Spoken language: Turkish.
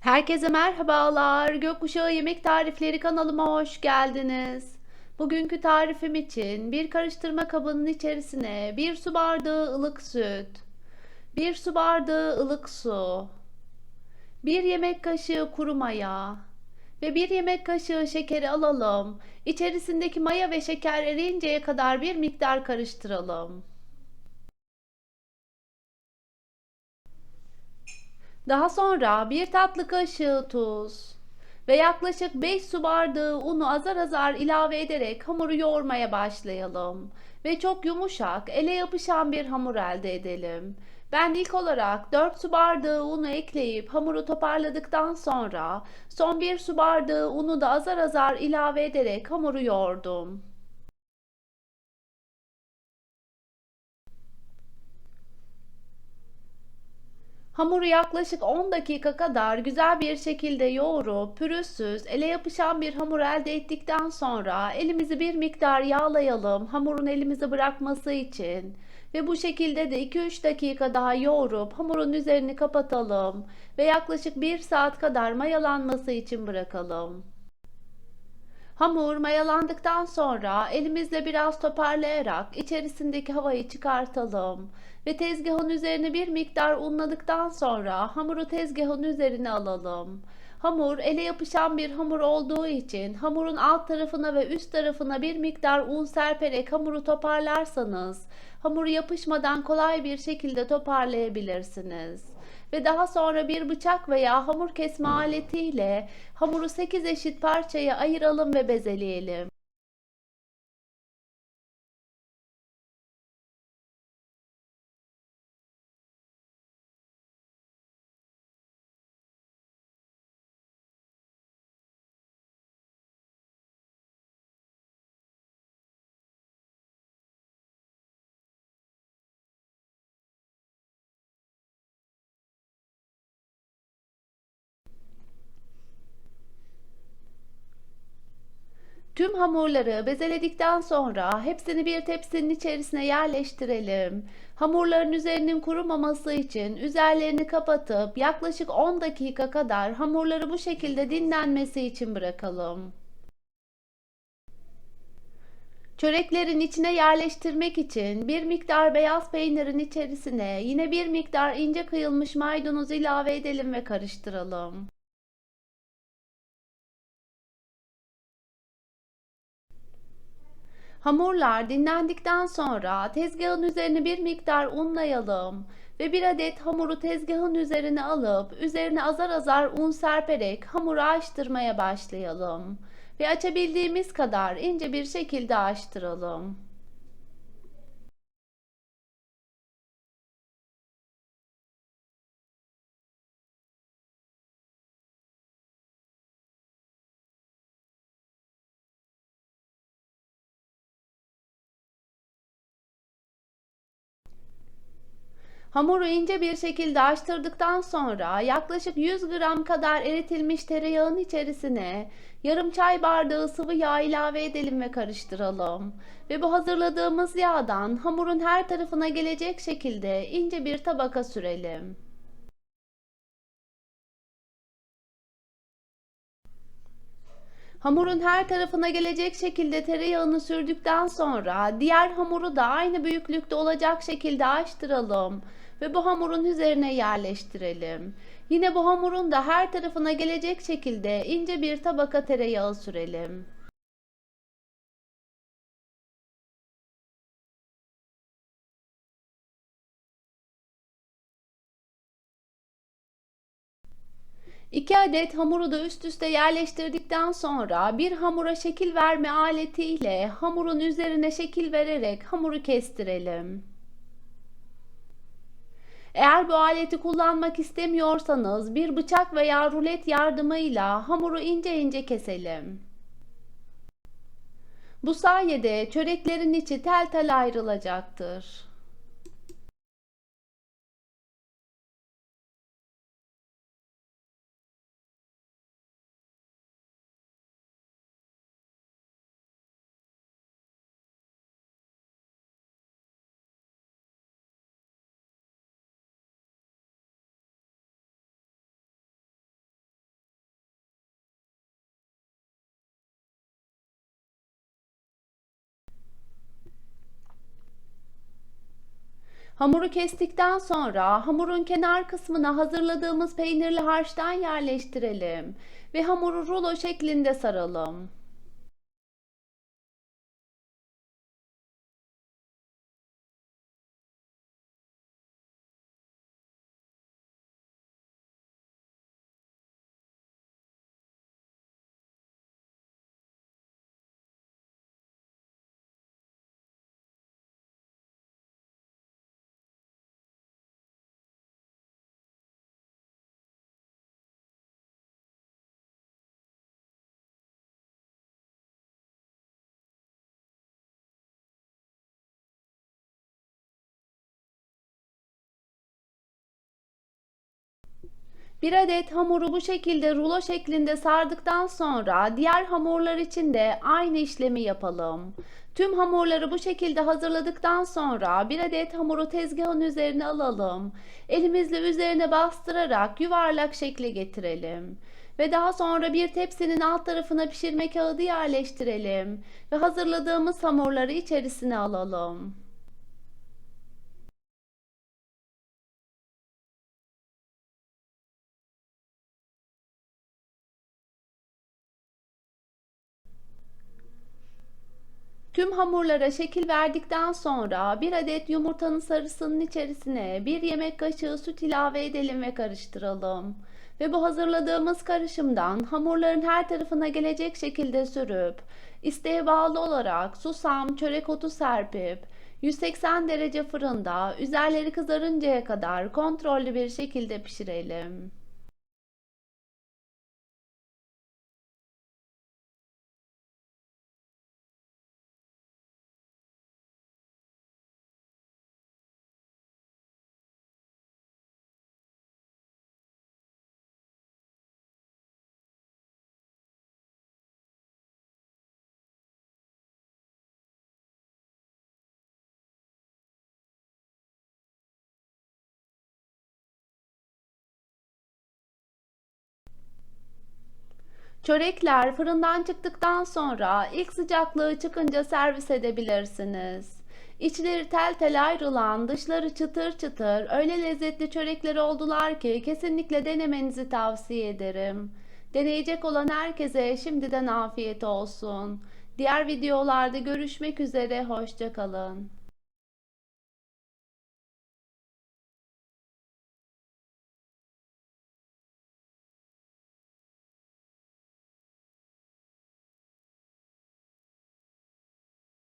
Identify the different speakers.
Speaker 1: Herkese merhabalar. Gökkuşağı Yemek Tarifleri kanalıma hoş geldiniz. Bugünkü tarifim için bir karıştırma kabının içerisine bir su bardağı ılık süt, bir su bardağı ılık su, bir yemek kaşığı kuru maya ve bir yemek kaşığı şekeri alalım. İçerisindeki maya ve şeker eriyinceye kadar bir miktar karıştıralım. Daha sonra bir tatlı kaşığı tuz ve yaklaşık 5 su bardağı unu azar azar ilave ederek hamuru yoğurmaya başlayalım. Ve çok yumuşak, ele yapışan bir hamur elde edelim. Ben ilk olarak 4 su bardağı unu ekleyip hamuru toparladıktan sonra son 1 su bardağı unu da azar azar ilave ederek hamuru yoğurdum. Hamuru yaklaşık 10 dakika kadar güzel bir şekilde yoğurup pürüzsüz, ele yapışan bir hamur elde ettikten sonra elimizi bir miktar yağlayalım hamurun elimizi bırakması için. Ve bu şekilde de 2-3 dakika daha yoğurup hamurun üzerini kapatalım ve yaklaşık 1 saat kadar mayalanması için bırakalım. Hamur mayalandıktan sonra elimizle biraz toparlayarak içerisindeki havayı çıkartalım ve tezgahın üzerine bir miktar unladıktan sonra hamuru tezgahın üzerine alalım. Hamur ele yapışan bir hamur olduğu için hamurun alt tarafına ve üst tarafına bir miktar un serperek hamuru toparlarsanız hamuru yapışmadan kolay bir şekilde toparlayabilirsiniz ve daha sonra bir bıçak veya hamur kesme aletiyle hamuru 8 eşit parçaya ayıralım ve bezeleyelim. Tüm hamurları bezeledikten sonra hepsini bir tepsinin içerisine yerleştirelim. Hamurların üzerinin kurumaması için üzerlerini kapatıp yaklaşık 10 dakika kadar hamurları bu şekilde dinlenmesi için bırakalım. Çöreklerin içine yerleştirmek için bir miktar beyaz peynirin içerisine yine bir miktar ince kıyılmış maydanoz ilave edelim ve karıştıralım. Hamurlar dinlendikten sonra tezgahın üzerine bir miktar unlayalım ve bir adet hamuru tezgahın üzerine alıp üzerine azar azar un serperek hamuru açtırmaya başlayalım ve açabildiğimiz kadar ince bir şekilde açtıralım. Hamuru ince bir şekilde açtırdıktan sonra yaklaşık 100 gram kadar eritilmiş tereyağın içerisine yarım çay bardağı sıvı yağ ilave edelim ve karıştıralım. Ve bu hazırladığımız yağdan hamurun her tarafına gelecek şekilde ince bir tabaka sürelim. Hamurun her tarafına gelecek şekilde tereyağını sürdükten sonra diğer hamuru da aynı büyüklükte olacak şekilde açtıralım ve bu hamurun üzerine yerleştirelim. Yine bu hamurun da her tarafına gelecek şekilde ince bir tabaka tereyağı sürelim. İki adet hamuru da üst üste yerleştirdikten sonra bir hamura şekil verme aleti ile hamurun üzerine şekil vererek hamuru kestirelim. Eğer bu aleti kullanmak istemiyorsanız bir bıçak veya rulet yardımıyla hamuru ince ince keselim. Bu sayede çöreklerin içi tel tel ayrılacaktır. Hamuru kestikten sonra hamurun kenar kısmına hazırladığımız peynirli harçtan yerleştirelim ve hamuru rulo şeklinde saralım. Bir adet hamuru bu şekilde rulo şeklinde sardıktan sonra diğer hamurlar için de aynı işlemi yapalım. Tüm hamurları bu şekilde hazırladıktan sonra bir adet hamuru tezgahın üzerine alalım. Elimizle üzerine bastırarak yuvarlak şekle getirelim. Ve daha sonra bir tepsinin alt tarafına pişirme kağıdı yerleştirelim ve hazırladığımız hamurları içerisine alalım. Tüm hamurlara şekil verdikten sonra bir adet yumurtanın sarısının içerisine bir yemek kaşığı süt ilave edelim ve karıştıralım. Ve bu hazırladığımız karışımdan hamurların her tarafına gelecek şekilde sürüp isteğe bağlı olarak susam, çörek otu serpip 180 derece fırında üzerleri kızarıncaya kadar kontrollü bir şekilde pişirelim. Çörekler fırından çıktıktan sonra ilk sıcaklığı çıkınca servis edebilirsiniz. İçleri tel tel ayrılan, dışları çıtır çıtır, öyle lezzetli çörekler oldular ki kesinlikle denemenizi tavsiye ederim. Deneyecek olan herkese şimdiden afiyet olsun. Diğer videolarda görüşmek üzere, hoşça kalın.